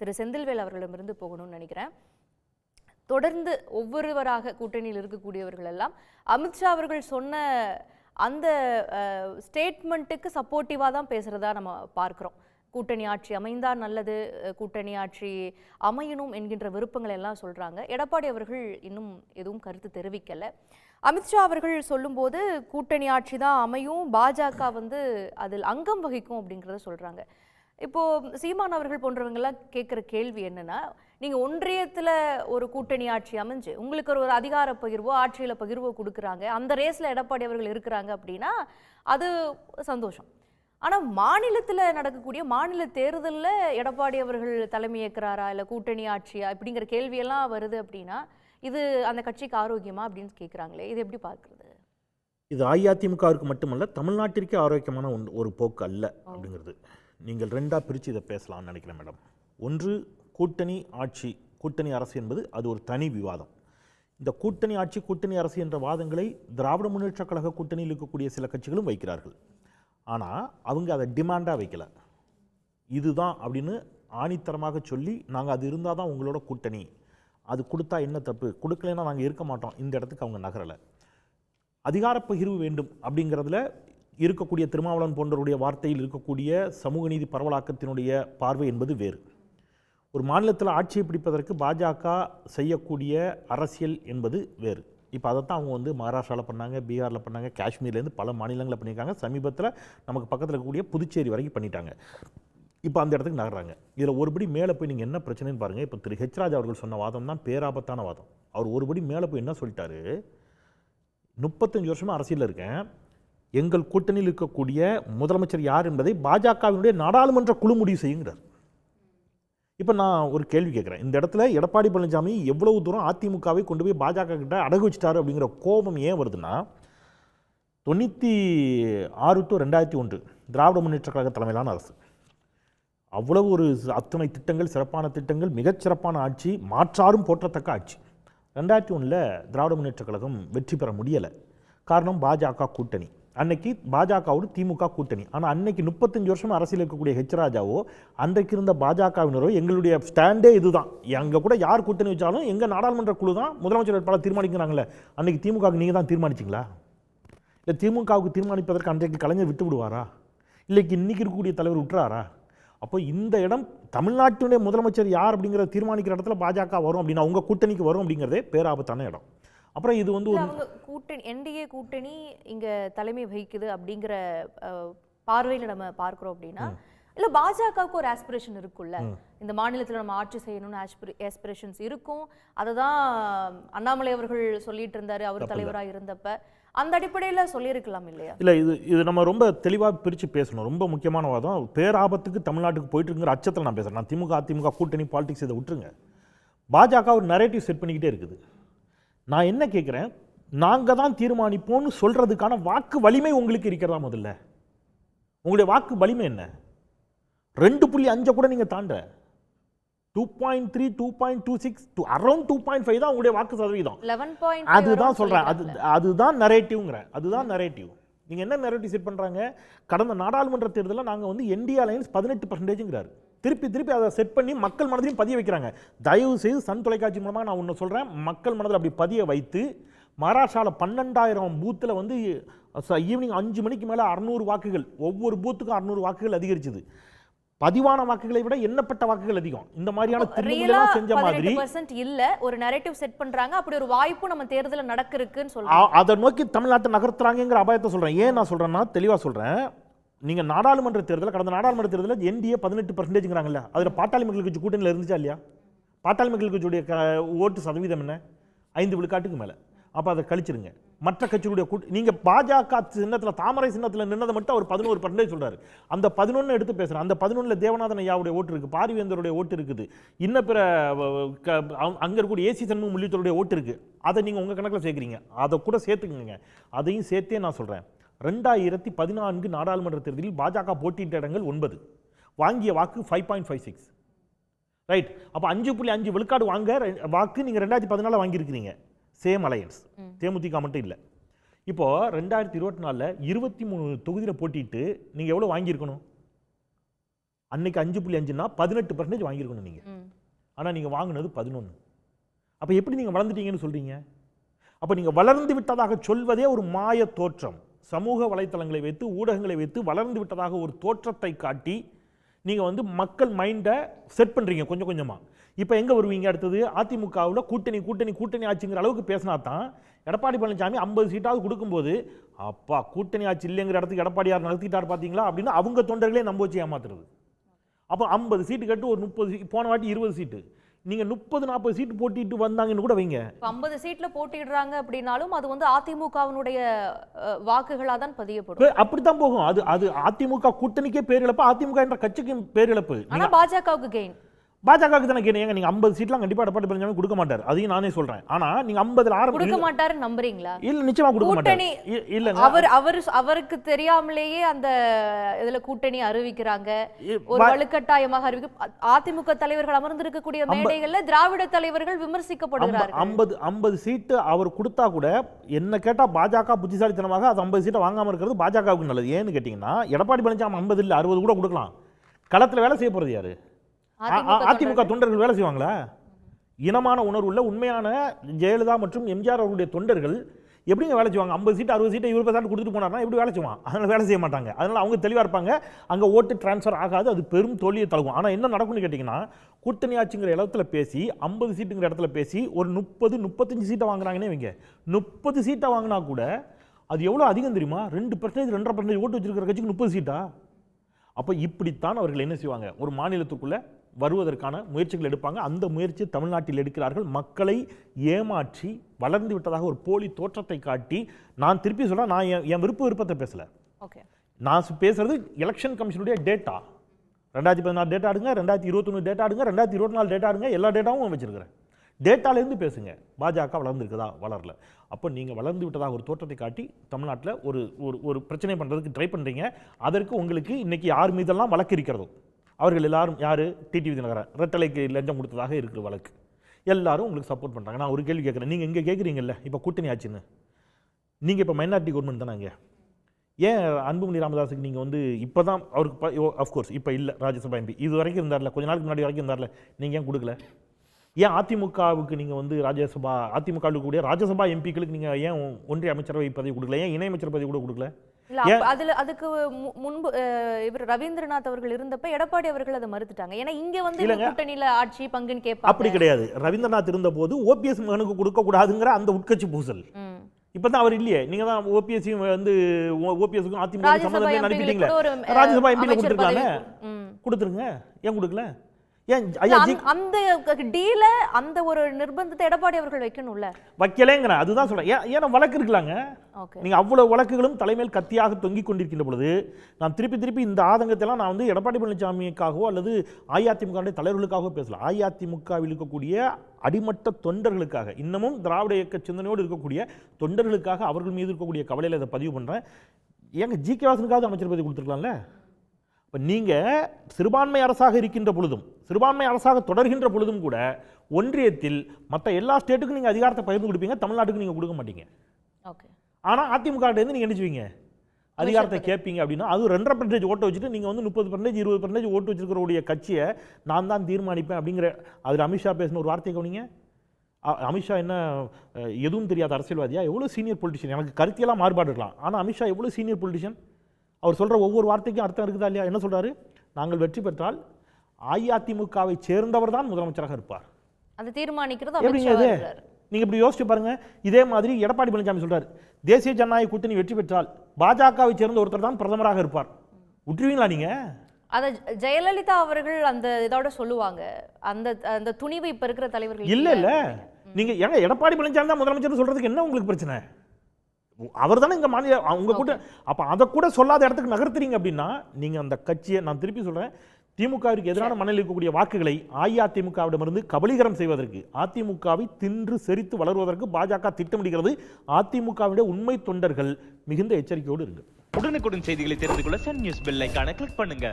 திரு செந்தில்வேல் அவர்களிடமிருந்து போகணும்னு நினைக்கிறேன். தொடர்ந்து ஒவ்வொருவராக கூட்டணியில் இருக்கக்கூடியவர்கள் எல்லாம் அமித்ஷா அவர்கள் சொன்ன அந்த ஸ்டேட்மெண்ட்டுக்கு சப்போர்ட்டிவாக தான் பேசுகிறதா நம்ம பார்க்குறோம். கூட்டணி ஆட்சி அமைந்தால் நல்லது கூட்டணி ஆட்சி அமையணும் என்கின்ற விருப்பங்கள் எல்லாம் சொல்கிறாங்க எடப்பாடி அவர்கள் இன்னும் எதுவும் கருத்து தெரிவிக்கலை. அமித்ஷா அவர்கள் சொல்லும்போது கூட்டணி ஆட்சி தான் அமையும் பாஜக வந்து அதில் அங்கம் வகிக்கும் அப்படிங்கிறத சொல்கிறாங்க இப்போ சீமான் அவர்கள் போன்றவங்கெல்லாம் கேட்குற கேள்வி என்னன்னா நீங்க ஒன்றியத்துல ஒரு கூட்டணி ஆட்சி அமைஞ்சு உங்களுக்கு ஒரு ஒரு அதிகார பகிர்வோ ஆட்சியில பகிர்வோ கொடுக்குறாங்க அந்த ரேஸ்ல எடப்பாடி அவர்கள் இருக்கிறாங்க அப்படின்னா அது சந்தோஷம். ஆனா மாநிலத்துல நடக்கக்கூடிய மாநில தேர்தல்ல எடப்பாடி அவர்கள் தலைமை ஏற்கிறாரா இல்ல கூட்டணி ஆட்சியா இப்படிங்கிற கேள்வியெல்லாம் வருது அப்படின்னா இது அந்த கட்சிக்கு ஆரோக்கியமா அப்படின்னு கேக்குறாங்களே இது எப்படி பார்க்கறது? இது அஇஅதிமுகவிற்கு மட்டுமல்ல தமிழ்நாட்டிற்கே ஆரோக்கியமான ஒன்று ஒரு போக்கு அல்ல அப்படிங்கிறது. நீங்கள் ரெண்டாக பிரித்து இதை பேசலாம்னு நினைக்கிறேன் மேடம். ஒன்று கூட்டணி ஆட்சி கூட்டணி அரசு என்பது அது ஒரு தனி விவாதம். இந்த கூட்டணி ஆட்சி கூட்டணி அரசு என்ற வாதங்களை திராவிட முன்னேற்றக் கழக கூட்டணியில் இருக்கக்கூடிய சில கட்சிகளும் வைக்கிறார்கள். ஆனால் அவங்க அதை டிமாண்டாக வைக்கல. இதுதான் அப்படின்னு ஆணித்தரமாக சொல்லி நாங்கள் அது இருந்தால் தான் உங்களோட கூட்டணி. அது கொடுத்தா என்ன தப்பு? கொடுக்கலைன்னா நாங்கள் இருக்க மாட்டோம். இந்த இடத்துக்கு அவங்க நகரலை. அதிகாரப் பகிர்வு வேண்டும் அப்படிங்கிறதுல இருக்கக்கூடிய திருமாவளவன் போன்றவருடைய வார்த்தையில் இருக்கக்கூடிய சமூக நீதி பரவலாக்கத்தினுடைய பார்வை என்பது வேறு. ஒரு மாநிலத்தில் ஆட்சியை பிடிப்பதற்கு பாஜக செய்யக்கூடிய அரசியல் என்பது வேறு. இப்போ அதைத்தான் அவங்க வந்து மகாராஷ்டிராவில் பண்ணாங்க பீகாரில் பண்ணாங்க காஷ்மீர்லேருந்து பல மாநிலங்களில் பண்ணியிருக்காங்க. சமீபத்தில் நமக்கு பக்கத்தில் இருக்கக்கூடிய புதுச்சேரி வரைக்கும் பண்ணிட்டாங்க. இப்போ அந்த இடத்துக்கு நகர்றாங்க. இதில் ஒருபடி மேலே போய் நீங்கள் என்ன பிரச்சனைன்னு பாருங்கள் இப்போ திரு ஹெச்ராஜ் அவர்கள் சொன்ன வாதம் தான் பேராபத்தான வாதம். அவர் ஒருபடி மேலே போய் என்ன சொல்லிட்டாரு? முப்பத்தஞ்சு வருஷமாக அரசியலில் இருக்கேன். எங்கள் கூட்டணியில் இருக்கக்கூடிய முதலமைச்சர் யார் என்பதை பாஜகவினுடைய நாடாளுமன்ற குழு முடிவு செய்யுங்கிறார். இப்போ நான் ஒரு கேள்வி கேட்குறேன். இந்த இடத்துல எடப்பாடி பழனிசாமி எவ்வளவு தூரம் அதிமுகவை கொண்டு போய் பாஜக கிட்ட அடகு வச்சிட்டாரு அப்படிங்கிற கோபம் ஏன் வருதுன்னா தொண்ணூற்றி ஆறு டு ரெண்டாயிரத்தி ஒன்று திராவிட முன்னேற்ற கழக தலைமையிலான அரசு. அவ்வளவு ஒரு அத்தனை திட்டங்கள் சிறப்பான திட்டங்கள் மிகச்சிறப்பான ஆட்சி மாற்றாரும் போற்றத்தக்க ஆட்சி. ரெண்டாயிரத்தி ஒன்றில் திராவிட முன்னேற்ற கழகம் வெற்றி பெற முடியலை. காரணம் பாஜக கூட்டணி. அன்னைக்கு பாஜகவோடு திமுக கூட்டணி. ஆனால் அன்னைக்கு முப்பத்தஞ்சு வருஷம் அரசியல் இருக்கக்கூடிய ஹெச் ராஜாவோ அன்றைக்கு இருந்த பாஜகவினரோ எங்களுடைய ஸ்டாண்டே இதுதான். அங்கே கூட யார் கூட்டணி வச்சாலும் எங்கள் நாடாளுமன்ற குழு தான் முதலமைச்சர் வேட்பாளர் தீர்மானிக்கிறாங்களே அன்னைக்கு திமுகவுக்கு நீங்கள் தான் தீர்மானிச்சிங்களா? இல்லை திமுகவுக்கு தீர்மானிப்பதற்கு அன்றைக்கு கலைஞர் விட்டு விடுவாரா? இல்லைக்கு இன்றைக்கி இருக்கக்கூடிய தலைவர் விட்டுறாரா? அப்போ இந்த இடம் தமிழ்நாட்டினுடைய முதலமைச்சர் யார் அப்படிங்கிறத தீர்மானிக்கிற இடத்துல பாஜக வரும் அப்படின்னா உங்கள் கூட்டணிக்கு வரும் அப்படிங்கிறதே பேராபத்தான இடம். அப்புறம் இது வந்து ஒரு கூட்டணி என்டிஏ கூட்டணி இங்க தலைமை வகிக்குது அப்படிங்கிற பார்வையில நம்ம பார்க்கிறோம் அப்படின்னா இல்ல பாஜகவுக்கு ஒரு ஆஸ்பிரேஷன் இருக்குல்ல இந்த மாநிலத்துல நம்ம ஆட்சி செய்யணும்னு ஆஸ்பிரேஷன்ஸ் இருக்கும். அதை தான் அண்ணாமலை அவர்கள் சொல்லிட்டு இருந்தாரு அவர் தலைவரா இருந்தப்ப. அந்த அடிப்படையில சொல்லியிருக்கலாம் இல்லையா? இல்லை இது இது நம்ம ரொம்ப தெளிவாக பிரித்து பேசணும். ரொம்ப முக்கியமான வாதம். பேராபத்துக்கு தமிழ்நாட்டுக்கு போயிட்டு அச்சத்தில் நான் பேசுகிறேன் நான் திமுக அதிமுக கூட்டணி பாலிடிக்ஸ் இதை விட்டுருங்க. பாஜக ஒரு நரேட்டிவ் செட் பண்ணிக்கிட்டே இருக்குது. நான் என்ன கேட்குறேன் நாங்கள் தான் தீர்மானிப்போம்னு சொல்கிறதுக்கான வாக்கு வலிமை உங்களுக்கு இருக்கிறதா முதல்ல? உங்களுடைய வாக்கு வலிமை என்ன? ரெண்டு புள்ளி அஞ்சை கூட நீங்கள் தாண்ட. Two point three two point two six two around two point five தான் உங்களுடைய வாக்கு சதவீதம். அதுதான் சொல்றேன். அது அதுதான் நரேட்டிவ்ங்கிறேன் அதுதான் நரேட்டிவ் நீங்க என்ன நரேட்டிவ் செட் பண்றாங்க? கடந்த நாடாளுமன்ற தேர்தலில் நாங்க வந்து என்டி அலையன்ஸ் பதினெட்டு பர்சன்டேஜ்ங்கிறாரு திருப்பி திருப்பி அதை செட் பண்ணி மக்கள் மனதிலையும் பதிய வைக்கிறாங்க. தயவு செய்து சன் தொலைக்காட்சி மூலமாக நான் ஒன்று சொல்றேன். மக்கள் மனதில் அப்படி பதிய வைத்து மகாராஷ்டிராவில் பன்னெண்டாயிரம் பூத்தில் வந்து ஈவினிங் அஞ்சு மணிக்கு மேலே அறுநூறு வாக்குகள். ஒவ்வொரு பூத்துக்கும் அறுநூறு வாக்குகள் அதிகரிச்சது. பதிவான வாக்குகளை விட எண்ணப்பட்ட வாக்குகள் அதிகம். இந்த மாதிரியான திருமணம் செஞ்ச மாதிரி இல்ல. ஒரு நரேட்டிவ் செட் பண்றாங்க. அப்படி ஒரு வாய்ப்பு நம்ம தேர்தல்ல நடக்குன்னு சொல்றாங்க. அ- அதை நோக்கி தமிழ்நாட்டை நகர்த்துறாங்கங்கிற அபாயத்தை சொல்றேன். ஏன் நான் சொல்றேன்னா தெளிவா சொல்றேன். நீங்கள் நாடாளுமன்ற தேர்தலில் கடந்த நாடாளுமன்ற தேர்தலில் என்டிஏ பதினெட்டு பர்சன்டேஜ்ங்கிறாங்கல்ல அதில் பாட்டாளி மக்கள் கட்சி கூட்டணியில் இருந்துச்சா இல்லையா? பாட்டாளி மக்கள் கட்சியுடைய க- ஓட்டு சதவீதம் என்ன? ஐந்து விழுக்காட்டுக்கு மேலே. அப்போ அதை கழிச்சிருங்க. மற்ற கட்சியுடைய கூட்டு நீங்கள் பாஜக சின்னத்தில் தாமரை சின்னத்தில் நின்னதை மட்டும் அவர் பதினோரு பர்சன்டேஜ் சொல்கிறார் அந்த பதினொன்னு எடுத்து பேசுகிறேன் அந்த பதினொன்றில் தேவநாதன் ஐயாவுடைய ஓட்டு இருக்குது பாரிவேந்தருடைய ஓட்டு இருக்குது. இன்ன பிற வ- க- அங்கே இருக்கக்கூடிய ஏசி சண்முகம் உள்ளிட்டோருடைய ஓட்டு இருக்குது அதை நீங்கள் உங்கள் கணக்கில் சேர்க்குறீங்க. அதை கூட சேர்த்துக்குங்க. அதையும் சேர்த்தே நான் சொல்கிறேன் ரெண்டாயிரத்தி பதினான்கு நாடாளுமன்ற தேர்தலில் பாஜக போட்டியிட்ட இடங்கள் ஒன்பது. வாங்கிய வாக்கு five point five six right அப்போ அஞ்சு புள்ளி அஞ்சு விழுக்காடு வாங்க வாக்கு நீங்கள் ரெண்டாயிரத்தி பதினாலில் வாங்கியிருக்கிறீங்க. சேம் அலையன்ஸ் தேமுதிக மட்டும் இல்லை. இப்போ ரெண்டாயிரத்தி இருபத்தி நாலில் இருபத்தி மூணு தொகுதியில் போட்டிட்டு நீங்கள் எவ்வளோ வாங்கியிருக்கணும்? அன்னைக்கு அஞ்சு புள்ளி அஞ்சுனா பதினெட்டு பர்சன்டேஜ் வாங்கியிருக்கணும் நீங்கள். ஆனால் நீங்கள் வாங்கினது பதினொன்று அப்போ எப்படி நீங்கள் வளர்ந்துட்டீங்கன்னு சொல்கிறீங்க அப்போ நீங்கள் வளர்ந்து விட்டதாக சொல்வதே ஒரு மாய தோற்றம். சமூக வலைத்தளங்களை வைத்து ஊடகங்களை வைத்து வளர்ந்து விட்டதாக ஒரு தோற்றத்தை காட்டி நீங்கள் வந்து மக்கள் மைண்டை செட் பண்ணுறீங்க கொஞ்சம் கொஞ்சமாக இப்போ எங்கே வருவீங்க அடுத்தது? அதிமுகவில் கூட்டணி கூட்டணி கூட்டணி ஆட்சிங்கிற அளவுக்கு பேசினா தான் எடப்பாடி பழனிசாமி ஐம்பது சீட்டாவது கொடுக்கும்போது அப்பா கூட்டணி ஆட்சி இல்லைங்கிற இடத்துக்கு எடப்பாடியார் நடத்திட்டார் பார்த்தீங்களா அப்படின்னு அவங்க தொண்டர்களே நம்ப வச்சு ஏமாத்துறது. அப்போ ஐம்பது சீட்டு கட்டு ஒரு முப்பது போன வாட்டி இருபது சீட்டு. நீங்கள் முப்பது நாற்பது சீட்டு போட்டிட்டு வந்தாங்கன்னு கூட வைங்க. 50 சீட்ல போட்டிடுறாங்க அப்படின்னாலும் அது வந்து அதிமுகவினுடைய வாக்குகளா தான் பதியப்படும். அப்படித்தான் போகும். அது அது அதிமுக கூட்டணிக்கே பேரிழப்பு அதிமுக என்ற கட்சிக்கு பேரிழப்பு. ஆனா பாஜகவுக்கு கெயின் பாஜகவுக்கு தானே கேட்டீங்க ஏங்க, நீங்க ஐம்பது சீட்லாம் கண்டிப்பா எடப்பாடி பழனிசாமி கொடுக்க மாட்டார். அதையும் நானே சொல்றேன். ஆனா நீங்க ஐம்பதுல கொடுக்க ஆரம்பிச்சு மாட்டாருன்னு நம்புறீங்களா? இல்ல நிச்சயமா கொடுக்க மாட்டார். கூட்டணி இ- இல்லங்க. அவர் அவர் அவருக்கு தெரியாமலேயே அந்த இதுல கூட்டணி அறிவிக்கிறாங்க. ஒரு வலுக்கட்டாயமாக அறிவிக்க அதிமுக தலைவர்கள் அமர்ந்திருக்கக்கூடிய மேடைகள்ல திராவிட தலைவர்கள் விமர்சிக்கப்படுகிறார்கள். ஐம்பது ஐம்பது சீட்டு அவர் கொடுத்தா கூட என்ன கேட்டா பாஜக புத்திசாலித்தனமாக அது ஐம்பது சீட்டை வாங்காம இருக்கிறது பாஜகவுக்கு நல்லது. ஏன்னு கேட்டீங்கன்னா எடப்பாடி பழனிசாமி ஐம்பது இல்ல அறுபது கூட கொடுக்கலாம். களத்துல வேலை செய்ய போறது யாரு? அதிமுக தொண்டர்கள். வேலை செய்வாங்களா? இனமான உணர்வுள்ள உண்மையான ஜெயலலிதா மற்றும் எம்ஜிஆர் அவர்களுடைய தொண்டர்கள் எப்படிங்க வேலை செய்வாங்க? ஐம்பது சீட் அறுபது சீட்டை இருபது சாட்டு கொடுத்துட்டு போனார்னா எப்படி வேலை செய்வான்? அதனால வேலை செய்ய மாட்டாங்க. அதனால அவங்க தெளிவாக இருப்பாங்க. அங்கே ஓட்டு டிரான்ஸ்ஃபர் ஆகாது. அது பெரும் தோல்வியை தழுவும். ஆனால் என்ன நடக்கும்னு கேட்டிங்கன்னா கூட்டணி ஆட்சிங்கிற இடத்துல பேசி ஐம்பது சீட்டுங்கிற இடத்துல பேசி ஒரு முப்பது முப்பத்தஞ்சு சீட்டை வாங்குறாங்கன்னே வைங்க. முப்பது சீட்டை வாங்கினா கூட அது எவ்வளோ அதிகம் தெரியுமா? ரெண்டு பர்சன்டேஜ் ரெண்டரை பர்சன்டேஜ் ஓட்டு வச்சிருக்கிற கட்சிக்கு முப்பது சீட்டா? அப்போ இப்படித்தான் அவர்கள் என்ன செய்வாங்க? ஒரு மாநிலத்துக்குள்ள வருவதற்கான முயற்சிகள் எடுப்பாங்க. அந்த முயற்சி தமிழ்நாட்டில் எடுக்கிறார்கள். மக்களை ஏமாற்றி வளர்ந்து விட்டதாக ஒரு போலி தோற்றத்தை காட்டி நான் திருப்பி சொல்றேன் நான் என் என் விருப்ப விருப்பத்தை பேசல. ஓகே. நான் பேசுறது எலெக்ஷன் கமிஷனுடைய டேட்டா ரெண்டாயிரத்தி பதினாறு டேட்டா எடுங்க ரெண்டாயிரத்தி இருபத்தொன்று டேட்டா எடுங்க ரெண்டாயிரத்தி இருபத்தி நாலு டேட்டா எடுங்க எல்லா டேட்டாவும் வச்சிருக்கிறேன். டேட்டாலேருந்து பேசுங்க. பாஜக வளர்ந்துருக்குதா? வளரல. அப்போ நீங்கள் வளர்ந்து விட்டதாக ஒரு தோற்றத்தை காட்டி தமிழ்நாட்டில் ஒரு ஒரு ஒரு பிரச்சனை பண்ணுறதுக்கு ட்ரை பண்ணுறீங்க அதற்கு உங்களுக்கு இன்னைக்கு யார் மீதெல்லாம் வழக்கு இருக்கிறதோ? அவர்கள் எல்லாரும் யார்? டிடிவி தினகரன். ரெட்டலைக்கு லஞ்சம் கொடுத்ததாக இருக்கிற வழக்கு. எல்லாரும் உங்களுக்கு சப்போர்ட் பண்ணுறாங்க நான் ஒரு கேள்வி கேட்குறேன். நீங்கள் இங்கே கேட்குறீங்கல்ல இப்போ கூட்டணி ஆச்சுன்னு நீங்கள் இப்போ மைனாரிட்டி கவர்மெண்ட் தானே அங்கே ஏன் அன்புமணி ராமதாஸுக்கு நீங்கள் வந்து இப்போ தான் அவருக்கு அஃப்கோர்ஸ் இப்போ இல்லை ராஜ்யசபா எம்பி இது வரைக்கும் இருந்தார்ல கொஞ்ச நாளுக்கு முன்னாடி வரைக்கும் இருந்தார்ல நீங்கள் ஏன் கொடுக்கல? ஏன் அதிமுகவுக்கு நீங்கள் வந்து ராஜ்யசபா அதிமுகவில் கூடிய ராஜ்யசபா எம்பிக்களுக்கு நீங்கள் ஏன் ஒன்றிய அமைச்சரவை பதவி கொடுக்கல? ஏன் இணையமைச்சர் பதவி கூட கொடுக்கல? அதுல அதுக்கு முன்பு இவர் ரவீந்திரநாத் அவர்கள் இருந்தப்ப எடப்பாடி அவர்கள் அதை மறுத்துட்டாங்க. ஏன்னா இங்க வந்து. கூட்டணியில ஆட்சி பங்குன்னு அப்படி கேட்பாங்க கிடையாது. ரவீந்திரநாத் இருந்தபோது ஓபிஎஸ் மகனுக்கு கொடுக்கக்கூடாதுங்கிற அந்த உட்கட்சி பூசல். ம். இப்போ தான் அவர் இல்லையே. நீங்கள் தான் ஓபிஎஸ் வந்து ஓபிஎஸ்க்கும் அதிமுக சம்மந்தமே அஹ், ராஜ்யசபா பதவி ம். கொடுத்துருங்க. ஏன் கொடுக்கல? அந்த- டீல அந்த ஒரு நிர்பந்தத்தை எடப்பாடி அவர்கள் வைக்கணும்ல? வைக்கலேங்கிறேன் அதுதான் சொல்றேன். ஏன் ஏன்னா வழக்கு இருக்கலாங்க? நீங்க அவ்வளவு வழக்குகளும் தலைமையில் கத்தியாக தொங்கிக் கொண்டிருக்கின்ற பொழுது நான் திருப்பி திருப்பி இந்த ஆதங்கத்தெல்லாம் நான் வந்து எடப்பாடி பழனிசாமிக்காகவோ அல்லது அஇஅதிமுக தலைவர்களுக்காகவோ பேசல. அஇஅதிமுகவில் இருக்கக்கூடிய அடிமட்ட தொண்டர்களுக்காக இன்னமும் திராவிட இயக்க சிந்தனையோடு இருக்கக்கூடிய தொண்டர்களுக்காக அவர்கள் மீது இருக்கக்கூடிய கவலையில் இதை பதிவு பண்றேன். ஏங்க ஜி கே வாசனுக்காவது அமைச்சர் பதவி கொடுத்துருக்கலாம்ல? இப்போ நீங்கள் சிறுபான்மை அரசாக இருக்கின்ற பொழுதும் சிறுபான்மை அரசாக தொடர்கின்ற பொழுதும் கூட ஒன்றியத்தில் மற்ற எல்லா ஸ்டேட்டுக்கும் நீங்கள் அதிகாரத்தை பகிர்ந்து கொடுப்பீங்க தமிழ்நாட்டுக்கு நீங்கள் கொடுக்க மாட்டீங்க. ஓகே. ஆனால் அதிமுகட்டேருந்து நீங்கள் என்ன செய்வீங்க? அதிகாரத்தை கேட்பீங்க அப்படின்னா அது ரெண்டரை பர்சன்டேஜ் ஓட்டு வச்சுட்டு நீங்கள் வந்து முப்பது பர்சன்டேஜ் இருபது பர்சன்டேஜ் ஓட்டு வச்சிருக்கிறவுடைய கட்சியை நான் தான் தீர்மானிப்பேன் அப்படிங்கிற அதில் அமித்ஷா பேசின ஒரு வார்த்தை கவனிங்க. அமித்ஷா என்ன எதுவும் தெரியாத அரசியல்வாதியா? எவ்வளோ சீனியர் பொலிட்டிஷியன் எனக்கு கருத்தியெல்லாம் மாறுபாடு இருக்கலாம். ஆனால் அமித்ஷா எவ்வளோ சீனியர் பொலிட்டிஷியன் அவர் சொல்கிற ஒவ்வொரு வார்த்தைக்கும் அர்த்தம் இருக்குதா இல்லையா? என்ன சொல்றாரு? நாங்கள் வெற்றி பெற்றால் அஇஅதிமுகவை சேர்ந்தவர் தான் முதலமைச்சராக இருப்பார். அந்த தீர்மானிக்கிறது எப்படிங்க அமித்ஷா இது? இருக்கிறார் நீங்க இப்படி யோசிச்சு பாருங்க. இதே மாதிரி எடப்பாடி பழனிசாமி சொல்றாரு. தேசிய ஜனநாயக கூட்டணி வெற்றி பெற்றால் பாஜகவை சேர்ந்த ஒருத்தர் தான் பிரதமராக இருப்பார். விட்டுருவீங்களா நீங்க? அத ஜெயலலிதா அவர்கள் அந்த இதோட சொல்லுவாங்க. அந்த அந்த துணிவு இப்ப இருக்கிற தலைவர்கள் இல்ல இல்ல. நீங்க ஏங்க எடப்பாடி பழனிசாமி தான் முதலமைச்சர் சொல்றதுக்கு என்ன உங்களுக்கு பிரச்சனை? அவர் தானே இங்க மாநில உங்க கூட அப்ப அதை கூட சொல்லாத இடத்துக்கு நகர்த்துறீங்க அப்படின்னா நீங்க அந்த கட்சியை நான் திருப்பி சொல்றேன் திமுகவிற்கு எதிரான மனநிலை இருக்கக்கூடிய வாக்குகளை அஇஅதிமுகவிடமிருந்து கபலீகரம் செய்வதற்கு அதிமுகவை தின்று செறித்து வளருவதற்கு பாஜக திட்டமிடுகிறது அதிமுகவுடைய உண்மை தொண்டர்கள் மிகுந்த எச்சரிக்கையோடு இருக்கு உடனுக்குடன் செய்திகளை தெரிந்து கொள்ள சன் நியூஸ் பெல் ஐகானை கிளிக் பண்ணுங்க.